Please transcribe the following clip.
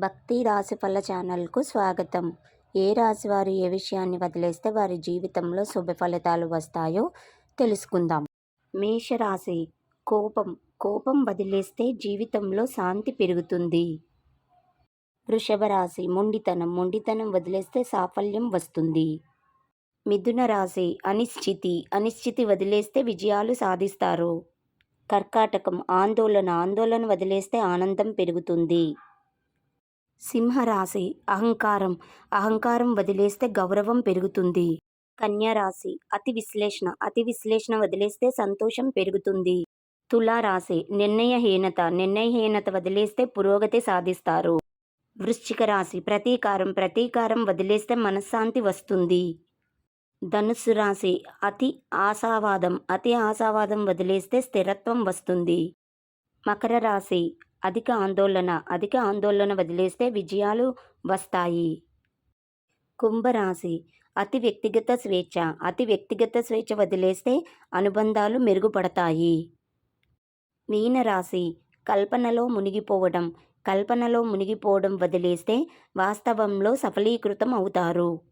భక్తి రాశిఫల ఛానల్కు స్వాగతం. ఏ రాశి వారు ఏ విషయాన్ని వదిలేస్తే వారి జీవితంలో శుభ ఫలితాలు వస్తాయో తెలుసుకుందాం. మేషరాశి కోపం. కోపం వదిలేస్తే జీవితంలో శాంతి పెరుగుతుంది. వృషభ రాశి మొండితనం. మొండితనం వదిలేస్తే సాఫల్యం వస్తుంది. మిథున రాశి అనిశ్చితి. అనిశ్చితి వదిలేస్తే విజయాలు సాధిస్తారు. కర్కాటకం. ఆందోళన. ఆందోళన వదిలేస్తే ఆనందం పెరుగుతుంది. సింహరాశి అహంకారం. అహంకారం వదిలేస్తే గౌరవం పెరుగుతుంది. కన్యారాశి అతి విశ్లేషణ. అతి విశ్లేషణ వదిలేస్తే సంతోషం పెరుగుతుంది. తులారాశి నిర్ణయహీనత. నిర్ణయహీనత వదిలేస్తే పురోగతి సాధిస్తారు. వృశ్చిక రాశి ప్రతీకారం. ప్రతీకారం వదిలేస్తే మనశ్శాంతి వస్తుంది. ధనుస్సు రాశి అతి ఆశావాదం. అతి ఆశావాదం వదిలేస్తే స్థిరత్వం వస్తుంది. మకర రాశి అధిక ఆందోళన అధిక ఆందోళన వదిలేస్తే విజయాలు వస్తాయి. కుంభరాశి. అతి వ్యక్తిగత స్వేచ్ఛ అతి వ్యక్తిగత స్వేచ్ఛ వదిలేస్తే అనుబంధాలు మెరుగుపడతాయి. మీనరాశి. కల్పనలో మునిగిపోవడం కల్పనలో మునిగిపోవడం వదిలేస్తే వాస్తవంలో సఫలీకృతం అవుతారు.